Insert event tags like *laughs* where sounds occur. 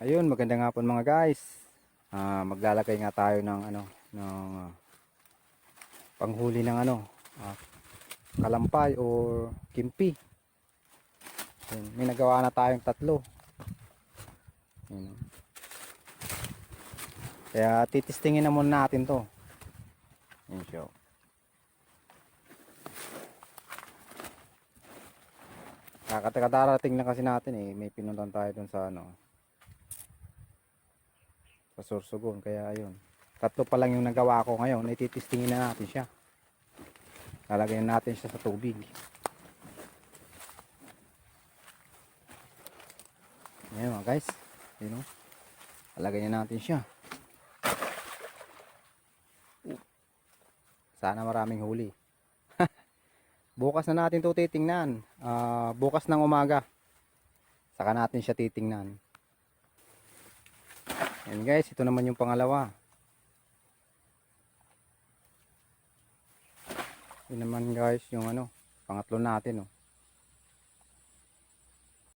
Ayun, magandang hapon mga guys. Ah, maglalagay nga tayo ng ano, ng ah, panghuli ng ano, ah, kalampay or kimpi. Ayun, may nagawa na tayong tatlo. Ayun. Kaya titistingin na muna natin to. Ayun siya. Kakataka-darating na kasi natin eh. May pinuntan tayo dun sa ano. Sa Sorsogon. Kaya ayun. Tatlo pa lang yung nagawa ko ngayon. Ititistingin na natin siya. Lalagyan natin siya sa tubig. Ayan mga guys. Yun o. Lalagyan natin siya. Sana maraming huli. *laughs* Bukas na natin to titingnan. Ah, bukas ng umaga. Saka natin siya titingnan. Ayan guys, ito naman yung pangalawa. Yun naman guys, yung ano, pangatlo natin oh.